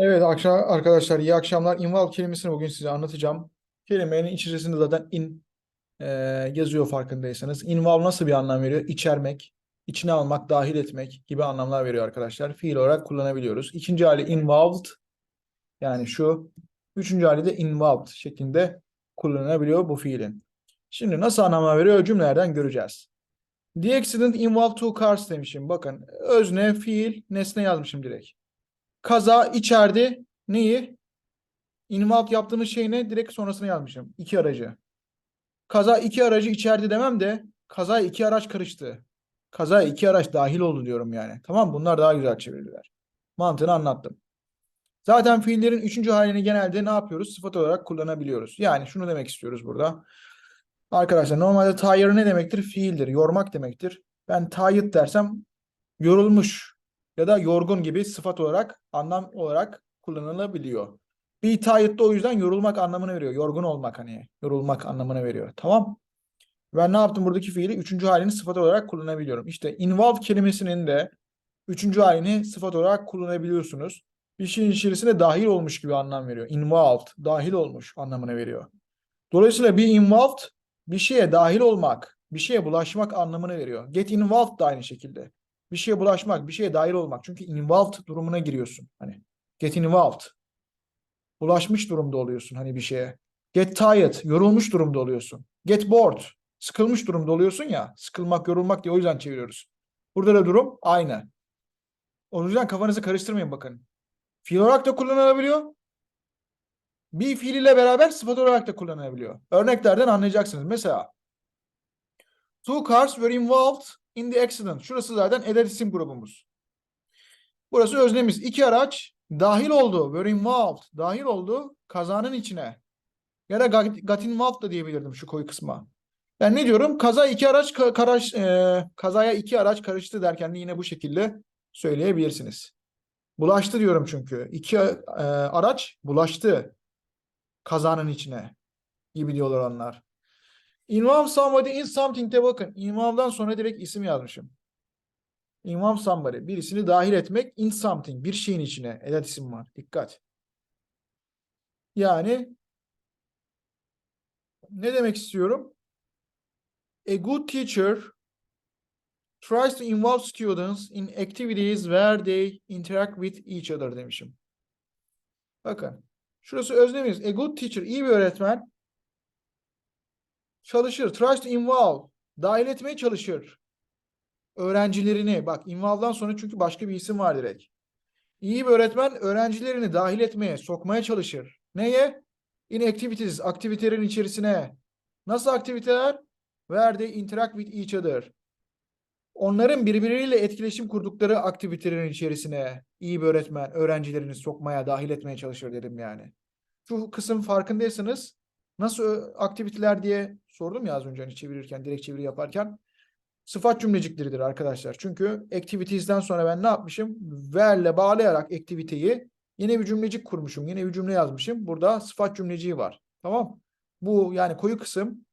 Evet arkadaşlar iyi akşamlar. Involve kelimesini bugün size anlatacağım. Kelimenin içerisinde zaten in e, yazıyor farkındaysanız. Involve nasıl bir anlam veriyor? İçermek, içine almak, dahil etmek gibi anlamlar veriyor arkadaşlar. Fiil olarak kullanabiliyoruz. İkinci hali involved yani şu. Üçüncü hali de involved şeklinde kullanılabiliyor bu fiilin. Şimdi nasıl anlamlar veriyor cümlelerden göreceğiz. The accident involved two cars demişim. Bakın özne, fiil, nesne yazmışım direkt. Kaza içerdi neyi? Involved yaptığımız şey ne? Direkt sonrasını yazmışım. İki aracı. Kaza iki aracı içerdi demem de kazaya iki araç karıştı. Kazaya iki araç dahil oldu diyorum yani. Tamam bunlar daha güzel çevirdiler. Mantığını anlattım. Zaten fiillerin üçüncü halini genelde ne yapıyoruz? Sıfat olarak kullanabiliyoruz. Yani şunu demek istiyoruz burada. Arkadaşlar normalde tire ne demektir? Fiildir. Yormak demektir. Ben tired dersem yorulmuş ya da yorgun gibi sıfat olarak anlam olarak kullanılabiliyor. Be tired de o yüzden yorulmak anlamını veriyor. Yorgun olmak hani yorulmak anlamını veriyor. Tamam. Ben ne yaptım buradaki fiili üçüncü halini sıfat olarak kullanabiliyorum. İşte involve kelimesinin de üçüncü halini sıfat olarak kullanabiliyorsunuz. Bir şeyin içerisine dahil olmuş gibi anlam veriyor. Involved, dahil olmuş anlamını veriyor. Dolayısıyla be involved bir şeye dahil olmak, bir şeye bulaşmak anlamını veriyor. Get involved da aynı şekilde. Bir şeye bulaşmak, bir şeye dahil olmak. Çünkü involved durumuna giriyorsun. Hani get involved. Bulaşmış durumda oluyorsun hani bir şeye. Get tired, yorulmuş durumda oluyorsun. Get bored, sıkılmış durumda oluyorsun ya. Sıkılmak, yorulmak diye o yüzden çeviriyoruz. Burada da durum aynı. O yüzden kafanızı karıştırmayın bakın. Fiil olarak da kullanılabiliyor. Bir fiil ile beraber sıfat olarak da kullanılabiliyor. Örneklerden anlayacaksınız. Mesela Two cars were involved in the accident. Şurası zaten edat isim grubumuz. Burası öznemiz. İki araç dahil oldu. Were involved. Dahil oldu kazanın içine. Ya da got involved da diyebilirdim şu koyu kısma. Yani ne diyorum? Kaza iki araç ka- karaş, e, kazaya iki araç karıştı derken de yine bu şekilde söyleyebilirsiniz. Bulaştı diyorum çünkü. İki e, araç bulaştı kazanın içine gibi diyorlar onlar. Involve somebody in something'de bakın. Involve'dan sonra direkt isim yazmışım. Involve somebody. Birisini dahil etmek in something. Bir şeyin içine. Edat isim var. Dikkat. Yani ne demek istiyorum? A good teacher tries to involve students in activities where they interact with each other demişim. Bakın. Şurası öznemiz. A good teacher, iyi bir öğretmen çalışır. Tries to involve. Dahil etmeye çalışır. Öğrencilerini. Bak involve'dan sonra çünkü başka bir isim var direkt. İyi bir öğretmen öğrencilerini dahil etmeye, sokmaya çalışır. Neye? In activities, aktivitelerin içerisine. Nasıl aktiviteler? Where they interact with each other. Onların birbirleriyle etkileşim kurdukları aktivitelerin içerisine iyi bir öğretmen öğrencilerini sokmaya, dahil etmeye çalışır dedim yani. Şu kısım farkındaysanız nasıl aktiviteler diye sordum ya az önce hani çevirirken, direkt çeviri yaparken. Sıfat cümlecikleridir arkadaşlar. Çünkü activities'den sonra ben ne yapmışım? Where'le bağlayarak activity'yi yine bir cümlecik kurmuşum. Yine bir cümle yazmışım. Burada sıfat cümleciği var. Tamam. Bu yani koyu kısım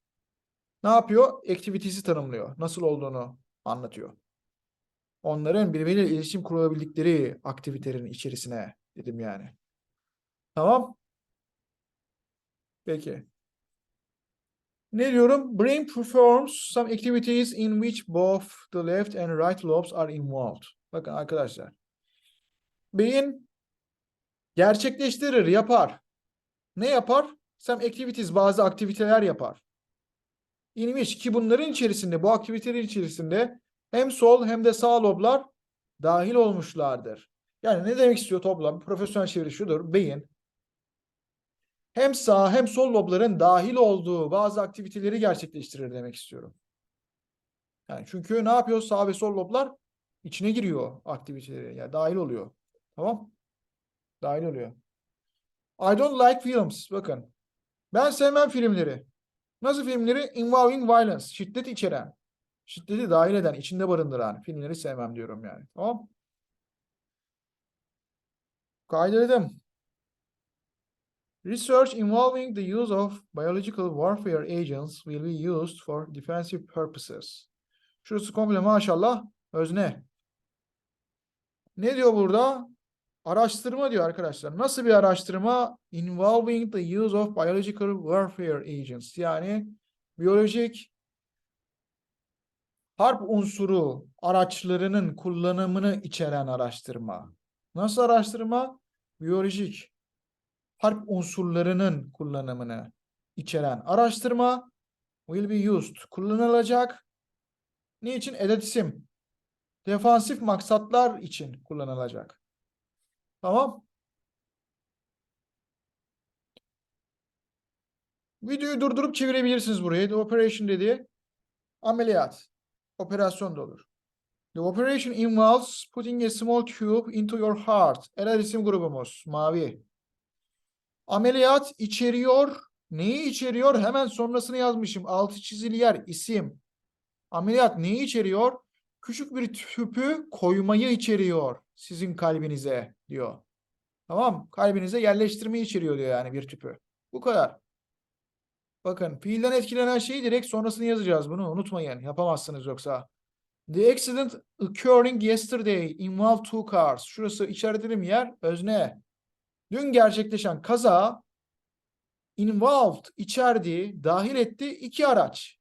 ne yapıyor? Activities'i tanımlıyor. Nasıl olduğunu anlatıyor. Onların birbiriyle iletişim kurabildikleri aktivitelerin içerisine dedim yani. Tamam. Peki. Ne diyorum? Brain performs some activities in which both the left and right lobes are involved. Bakın arkadaşlar. Beyin gerçekleştirir, yapar. Ne yapar? Some activities, bazı aktiviteler yapar. In which ki bunların içerisinde, bu aktivitelerin içerisinde hem sol hem de sağ loblar dahil olmuşlardır. Yani ne demek istiyor toplam? Profesyonel çeviri şudur. Beyin hem sağ hem sol lobların dahil olduğu bazı aktiviteleri gerçekleştirir demek istiyorum. Yani çünkü ne yapıyor? Sağ ve sol loblar içine giriyor aktivitelere. Yani dahil oluyor. Tamam? Dahil oluyor. I don't like films. Bakın. Ben sevmem filmleri. Nasıl filmleri? Involving violence. Şiddet içeren. Şiddeti dahil eden, içinde barındıran filmleri sevmem diyorum yani. Tamam? Kaydırdım. Research involving the use of biological warfare agents will be used for defensive purposes. Şurası komple maşallah özne. Ne diyor burada? Araştırma diyor arkadaşlar. Nasıl bir araştırma? Involving the use of biological warfare agents. Yani biyolojik harp unsuru araçlarının kullanımını içeren araştırma. Nasıl araştırma? Biyolojik harp unsurlarının kullanımını içeren araştırma will be used. Kullanılacak. Ne için? Edat isim. Defansif maksatlar için kullanılacak. Tamam. Videoyu durdurup çevirebilirsiniz burayı. The operation dedi. Ameliyat. Operasyon da olur. The operation involves putting a small tube into your heart. Erer isim grubumuz. Mavi. Ameliyat içeriyor. Neyi içeriyor? Hemen sonrasını yazmışım. Altı çizili yer. isim. Ameliyat neyi içeriyor? Küçük bir tüpü koymayı içeriyor. Sizin kalbinize diyor. Tamam. Kalbinize yerleştirmeyi içeriyor diyor yani bir tüpü. Bu kadar. Bakın fiilden etkilenen şeyi direkt sonrasını yazacağız. Bunu unutmayın. Yapamazsınız yoksa. The accident occurring yesterday involved two cars. Şurası işaretledim yer özne. Dün gerçekleşen kaza involved içerdiği, dahil etti iki araç.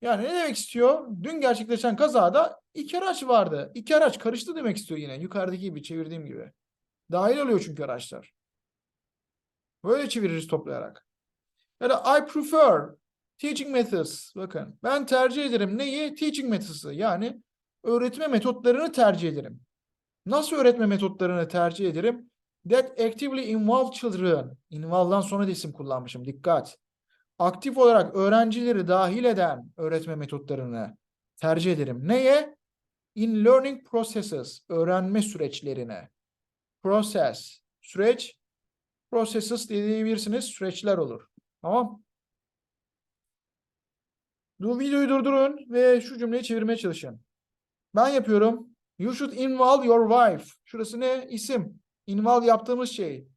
Yani ne demek istiyor? Dün gerçekleşen kazada iki araç vardı. İki araç karıştı demek istiyor yine. Yukarıdaki gibi çevirdiğim gibi. Dahil oluyor çünkü araçlar. Böyle çeviririz toplayarak. Ya da I prefer teaching methods. Bakın ben tercih ederim neyi? Teaching methods'ı yani öğretme metotlarını tercih ederim. Nasıl öğretme metotlarını tercih ederim? That actively involve children. Involve'dan sonra da isim kullanmışım. Dikkat. Aktif olarak öğrencileri dahil eden öğretme metotlarını tercih ederim. Neye? In learning processes. Öğrenme süreçlerine. Process. Süreç. Processes diyebilirsiniz. Süreçler olur. Tamam. Bu videoyu durdurun ve şu cümleyi çevirmeye çalışın. Ben yapıyorum. You should involve your wife. Şurası ne? İsim. Involve yaptığımız şey.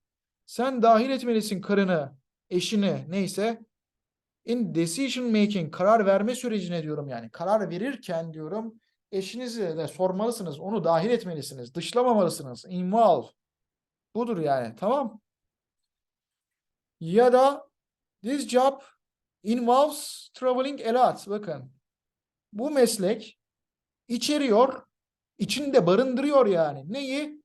Sen dahil etmelisin karını, eşini, neyse. In decision making, karar verme sürecine diyorum yani. Karar verirken diyorum, eşinizi de sormalısınız, onu dahil etmelisiniz, dışlamamalısınız. Involve. Budur yani, tamam. Ya da this job involves traveling a lot. Bakın. Bu meslek içeriyor, içinde barındırıyor yani. Neyi?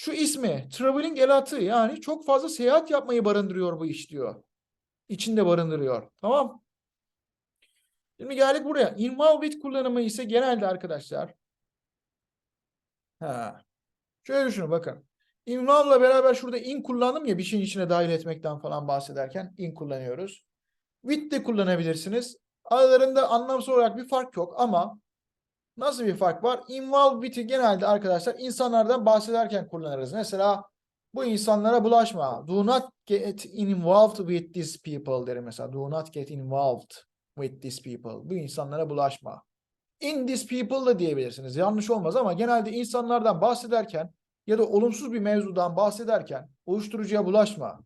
Şu ismi, traveling a lot'ı yani çok fazla seyahat yapmayı barındırıyor bu iş diyor. İçinde barındırıyor. Tamam. Şimdi geldik buraya. Involve with kullanımı ise genelde arkadaşlar. Ha. Şöyle düşünün bakın. Involve'la beraber şurada in kullandım ya bir şeyin içine dahil etmekten falan bahsederken in kullanıyoruz. With de kullanabilirsiniz. Aralarında anlamsal olarak bir fark yok ama nasıl bir fark var? Involve with'i genelde arkadaşlar insanlardan bahsederken kullanırız. Mesela bu insanlara bulaşma. Do not get involved with these people derim mesela. Do not get involved with these people. Bu insanlara bulaşma. In these people da diyebilirsiniz. Yanlış olmaz ama genelde insanlardan bahsederken ya da olumsuz bir mevzudan bahsederken uyuşturucuya bulaşma.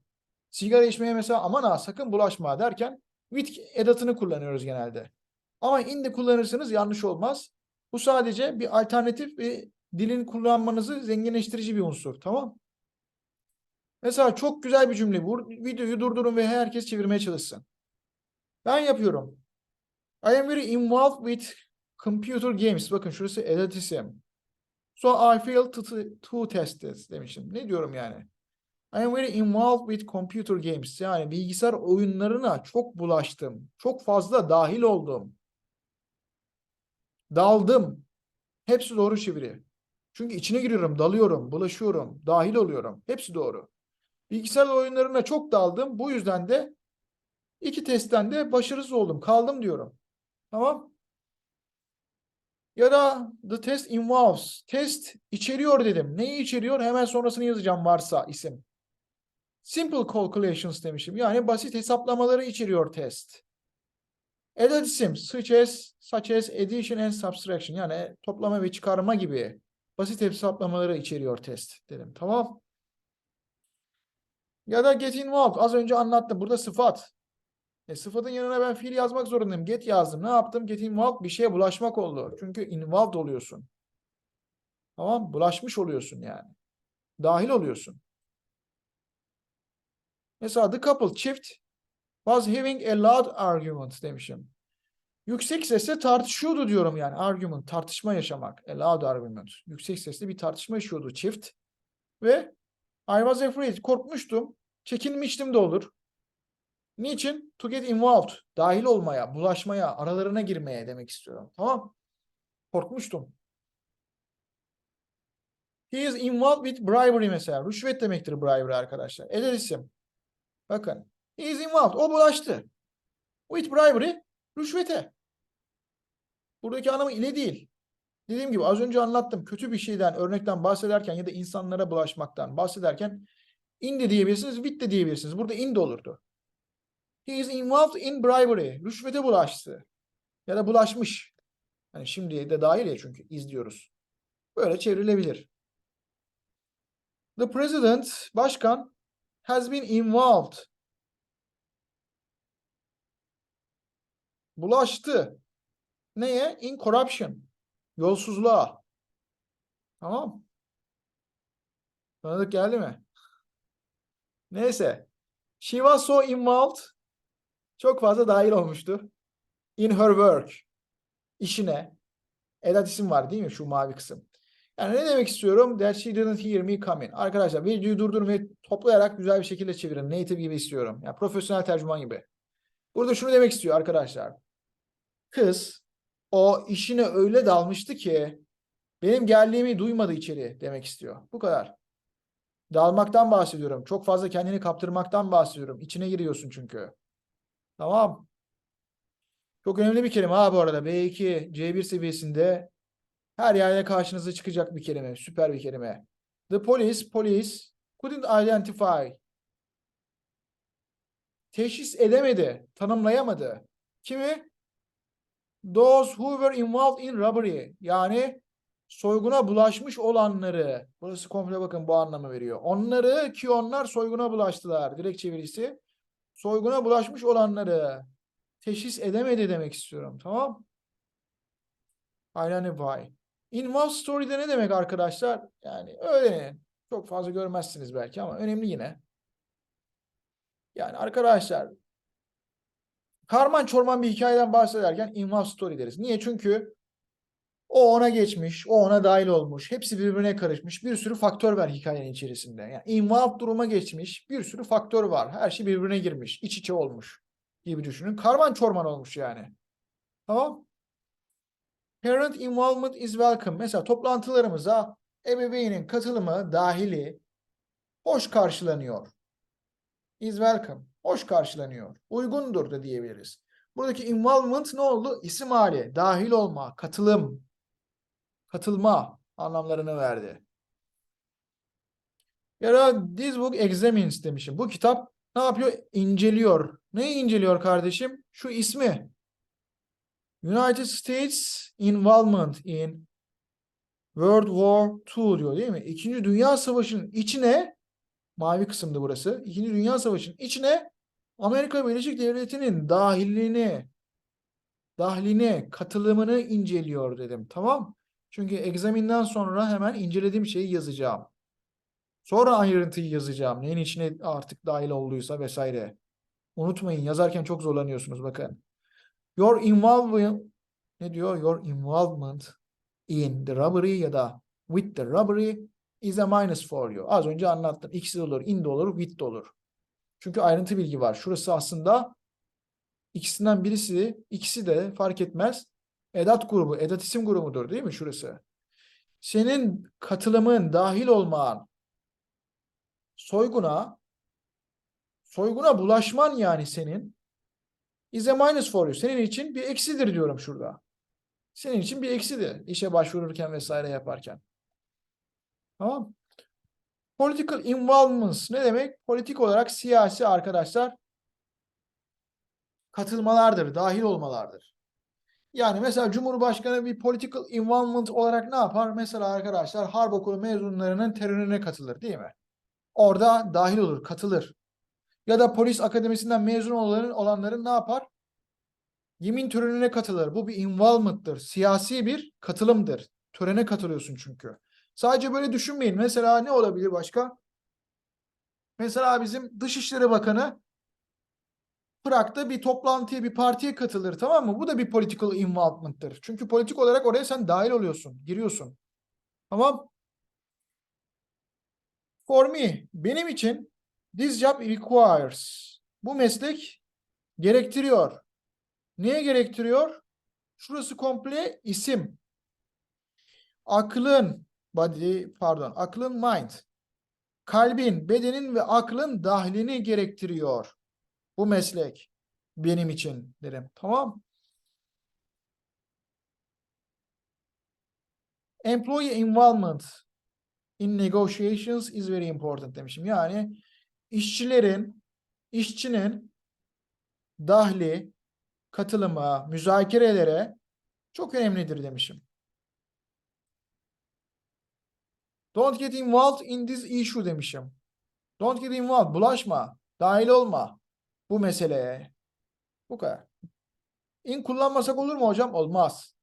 Sigara içmeye mesela aman ha sakın bulaşma derken with edatını kullanıyoruz genelde. Ama in de kullanırsanız yanlış olmaz. Bu sadece bir alternatif bir dilin kullanmanızı zenginleştirici bir unsur. Tamam. Mesela çok güzel bir cümle. Bu videoyu durdurun ve herkes çevirmeye çalışsın. Ben yapıyorum. I am very involved with computer games. Bakın şurası edat isim. So I failed to, to test this demişim. Ne diyorum yani? I am very involved with computer games. Yani bilgisayar oyunlarına çok bulaştım. Çok fazla dahil oldum. Daldım. Hepsi doğru çeviri. Çünkü içine giriyorum, dalıyorum, bulaşıyorum, dahil oluyorum. Hepsi doğru. Bilgisayar oyunlarına çok daldım. Bu yüzden de iki testten de başarısız oldum. Kaldım diyorum. Tamam. Ya da the test involves. Test içeriyor dedim. Neyi içeriyor? Hemen sonrasını yazacağım varsa isim. Simple calculations demişim. Yani basit hesaplamaları içeriyor test. Edat isim such as, such as addition and subtraction yani toplama ve çıkarma gibi basit hesaplamaları içeriyor test dedim. Tamam. Ya da get involved. Az önce anlattım. Burada sıfat. E, sıfatın yanına ben fiil yazmak zorundayım. Get yazdım. Ne yaptım? Get involved bir şeye bulaşmak oldu. Çünkü involved oluyorsun. Tamam Bulaşmış oluyorsun yani. Dahil oluyorsun. Mesela the couple çift was having a loud argument demişim. Yüksek sesle tartışıyordu diyorum yani. Argument, tartışma yaşamak. A loud argument. Yüksek sesle bir tartışma yaşıyordu çift. Ve I was afraid. Korkmuştum. Çekinmiştim de olur. Niçin? To get involved. Dahil olmaya, bulaşmaya, aralarına girmeye demek istiyorum. Tamam. Korkmuştum. He is involved with bribery mesela. Rüşvet demektir bribery arkadaşlar. Eder isim. Bakın. İs involved. O bulaştı. With bribery. Rüşvete. Buradaki anlamı ile değil. Dediğim gibi az önce anlattım. Kötü bir şeyden, örnekten bahsederken ya da insanlara bulaşmaktan bahsederken in de diyebilirsiniz, with de diyebilirsiniz. Burada in de olurdu. He is involved in bribery. Rüşvete bulaştı. Ya da bulaşmış. Yani şimdiye de dahil ya çünkü izliyoruz. Böyle çevrilebilir. The president, başkan, has been involved. Bulaştı. Neye? In corruption. Yolsuzluğa. Tamam. Tanıdık geldi mi? Neyse. She was so involved. Çok fazla dahil olmuştu. In her work. İşine. Edat isim var değil mi? Şu mavi kısım. Yani ne demek istiyorum? That she didn't hear me coming. Arkadaşlar videoyu durdurun ve toplayarak güzel bir şekilde çevirin. Native gibi istiyorum. Yani profesyonel tercüman gibi. Burada şunu demek istiyor arkadaşlar. Kız o işine öyle dalmıştı ki benim geldiğimi duymadı içeri demek istiyor. Bu kadar. Dalmaktan bahsediyorum. Çok fazla kendini kaptırmaktan bahsediyorum. İçine giriyorsun çünkü. Tamam. Çok önemli bir kelime ha bu arada. B2, C1 seviyesinde her yerde karşınıza çıkacak bir kelime. Süper bir kelime. The police, police couldn't identify. Teşhis edemedi, tanımlayamadı. Kimi? Those who were involved in robbery. Yani soyguna bulaşmış olanları. Burası komple bakın bu anlamı veriyor. Onları ki onlar soyguna bulaştılar. Direkt çevirisi. Soyguna bulaşmış olanları teşhis edemedi demek istiyorum. Tamam? Identify. Involve story'de ne demek arkadaşlar? Yani öğrenin. Çok fazla görmezsiniz belki ama önemli yine. Yani arkadaşlar karman çorman bir hikayeden bahsederken involve story deriz. Niye? Çünkü o ona geçmiş, o ona dahil olmuş. Hepsi birbirine karışmış. Bir sürü faktör var hikayenin içerisinde. Yani involved duruma geçmiş. Bir sürü faktör var. Her şey birbirine girmiş. iç içe olmuş gibi düşünün. Karman çorman olmuş yani. Tamam. Parent involvement is welcome. Mesela toplantılarımıza ebeveynin katılımı dahili hoş karşılanıyor. Is welcome. Hoş karşılanıyor. Uygundur da diyebiliriz. Buradaki involvement ne oldu? İsim hali, dahil olma, katılım, katılma anlamlarını verdi. Ya da this book examines demişim. Bu kitap ne yapıyor? İnceliyor. Neyi inceliyor kardeşim? Şu ismi. United States involvement in World War II diyor değil mi? İkinci Dünya Savaşı'nın içine mavi kısımda burası. İkinci Dünya Savaşı'nın içine Amerika Birleşik Devletleri'nin dahilini dahlini, katılımını inceliyor dedim. Tamam? Çünkü egzaminden sonra hemen incelediğim şeyi yazacağım. Sonra ayrıntıyı yazacağım. Neyin içine artık dahil olduysa vesaire. Unutmayın yazarken çok zorlanıyorsunuz bakın. Your involvement ne diyor? Your involvement in the robbery ya da with the robbery is a minus for you. Az önce anlattım. İkisi de olur. In de olur, with de olur. Çünkü ayrıntı bilgi var. Şurası aslında ikisinden birisi, ikisi de fark etmez. Edat grubu, edat isim grubudur değil mi şurası? Senin katılımın, dahil olman soyguna soyguna bulaşman yani senin is a minus for you. Senin için bir eksidir diyorum şurada. Senin için bir eksidir. İşe başvururken vesaire yaparken. Tamam. Political involvements ne demek? Politik olarak siyasi arkadaşlar katılmalardır, dahil olmalardır. Yani mesela Cumhurbaşkanı bir political involvement olarak ne yapar? Mesela arkadaşlar harp okulu mezunlarının terörüne katılır değil mi? Orada dahil olur, katılır. Ya da polis akademisinden mezun olanların, olanların ne yapar? Yemin törenine katılır. Bu bir involvement'tır. Siyasi bir katılımdır. Törene katılıyorsun çünkü. Sadece böyle düşünmeyin. Mesela ne olabilir başka? Mesela bizim Dışişleri Bakanı Prag'da bir toplantıya, bir partiye katılır tamam mı? Bu da bir political involvement'tır. Çünkü politik olarak oraya sen dahil oluyorsun, giriyorsun. Tamam? For me, benim için this job requires. Bu meslek gerektiriyor. Neye gerektiriyor? Şurası komple isim. Aklın, body, pardon, aklın mind. Kalbin, bedenin ve aklın dahlini gerektiriyor. Bu meslek benim için derim. Tamam. Employee involvement in negotiations is very important demişim. Yani işçilerin, işçinin dahli, katılıma, müzakerelere çok önemlidir demişim. Don't get involved in this issue demişim. Don't get involved. Bulaşma. Dahil olma. Bu meseleye. Bu kadar. In kullanmasak olur mu hocam? Olmaz.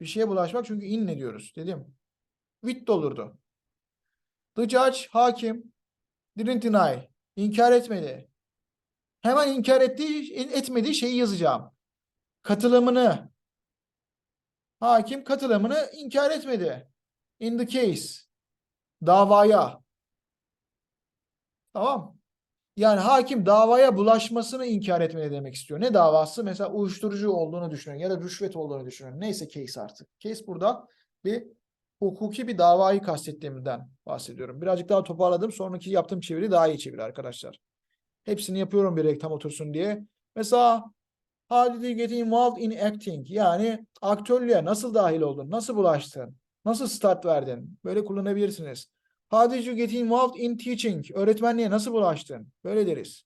Bir şeye bulaşmak çünkü in ne diyoruz dedim. With de olurdu. The judge, hakim, didn't deny. İnkar etmedi. Hemen inkar ettiği, etmediği şeyi yazacağım. Katılımını. Hakim katılımını inkar etmedi. In the case. Davaya. Tamam. Yani hakim davaya bulaşmasını inkar etmedi demek istiyor. Ne davası? Mesela uyuşturucu olduğunu düşünün ya da rüşvet olduğunu düşünün. Neyse case artık. Case burada bir hukuki bir davayı kastettiğimden bahsediyorum. Birazcık daha toparladım. Sonraki yaptığım çeviri daha iyi çeviri arkadaşlar. Hepsini yapıyorum bir reklam otursun diye. Mesela how did you get involved in acting? Yani aktörlüğe nasıl dahil oldun? Nasıl bulaştın? Nasıl start verdin? Böyle kullanabilirsiniz. How did you get involved in teaching? Öğretmenliğe nasıl bulaştın? Böyle deriz.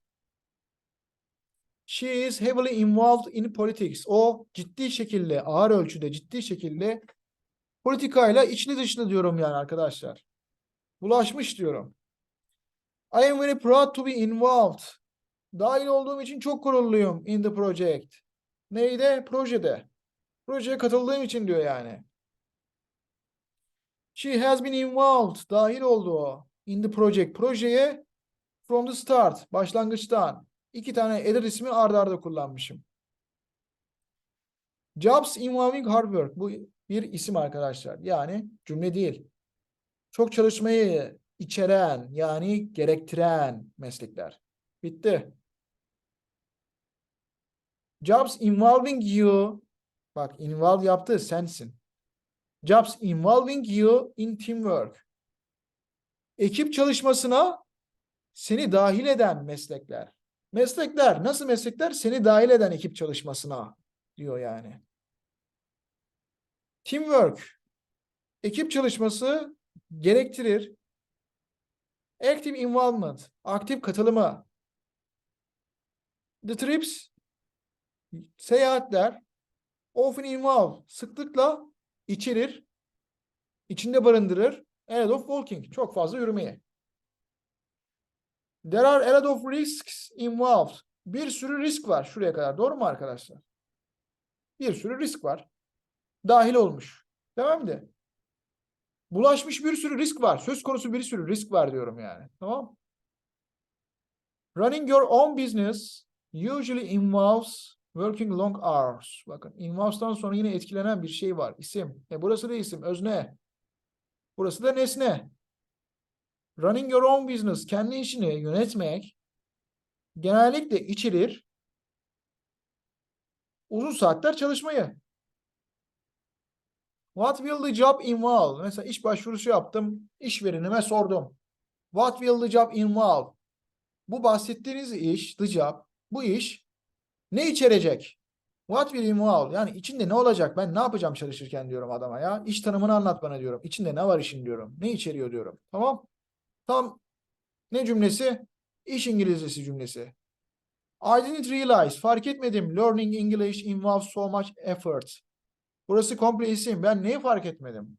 She is heavily involved in politics. O ciddi şekilde, ağır ölçüde, ciddi şekilde politikayla içli dışlı diyorum yani arkadaşlar. Bulaşmış diyorum. I am very proud to be involved. Dahil olduğum için çok gururluyum in the project. Neyde? Projede. Projeye katıldığım için diyor yani. She has been involved. Dahil oldu o. In the project. Projeye from the start. Başlangıçtan. İki tane eder ismi arda arda kullanmışım. Jobs involving hard work. Bu bir isim arkadaşlar. Yani cümle değil. Çok çalışmayı içeren yani gerektiren meslekler. Bitti. Jobs involving you. Bak involve yaptı sensin. Jobs involving you in teamwork. Ekip çalışmasına seni dahil eden meslekler. Meslekler nasıl meslekler? Seni dahil eden ekip çalışmasına diyor yani. Teamwork. Ekip çalışması gerektirir. Active involvement. Aktif katılımı. The trips. Seyahatler. Often involve. Sıklıkla içerir. içinde barındırır. A lot of walking. Çok fazla yürümeye. There are a lot of risks involved. Bir sürü risk var şuraya kadar. Doğru mu arkadaşlar? Bir sürü risk var. Dahil olmuş. Tamam mı? Bulaşmış bir sürü risk var. Söz konusu bir sürü risk var diyorum yani. Tamam Running your own business usually involves working long hours. Bakın involves'tan sonra yine etkilenen bir şey var. İsim. E burası da isim. Özne. Burası da nesne. Running your own business. Kendi işini yönetmek genellikle içerir uzun saatler çalışmayı. What will the job involve? Mesela iş başvurusu yaptım. İşverenime sordum. What will the job involve? Bu bahsettiğiniz iş, the job, bu iş ne içerecek? What will involve? Yani içinde ne olacak? Ben ne yapacağım çalışırken diyorum adama ya. İş tanımını anlat bana diyorum. İçinde ne var işin diyorum. Ne içeriyor diyorum. Tamam. Tam ne cümlesi? İş İngilizcesi cümlesi. I didn't realize. Fark etmedim. Learning English involves so much effort. Burası komple isim. Ben neyi fark etmedim?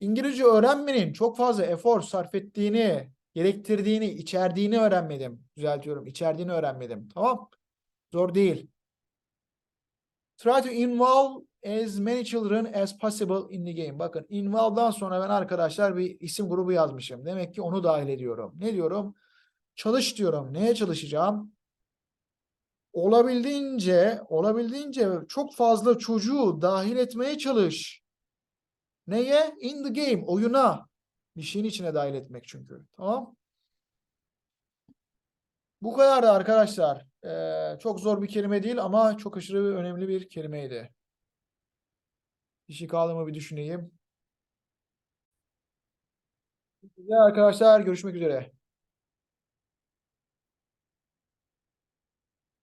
İngilizce öğrenmenin çok fazla efor sarf ettiğini, gerektirdiğini, içerdiğini öğrenmedim. Düzeltiyorum. İçerdiğini öğrenmedim. Tamam. Zor değil. Try to involve as many children as possible in the game. Bakın involve'dan sonra ben arkadaşlar bir isim grubu yazmışım. Demek ki onu dahil ediyorum. Ne diyorum? Çalış diyorum. Neye çalışacağım? Olabildiğince, olabildiğince çok fazla çocuğu dahil etmeye çalış. Neye? In the game, oyuna. Bir şeyin içine dahil etmek çünkü. Tamam? Bu kadardı arkadaşlar. Ee, çok zor bir kelime değil ama çok aşırı önemli bir kelimeydi. Bir şey kaldı mı bir düşüneyim. Güzel arkadaşlar görüşmek üzere.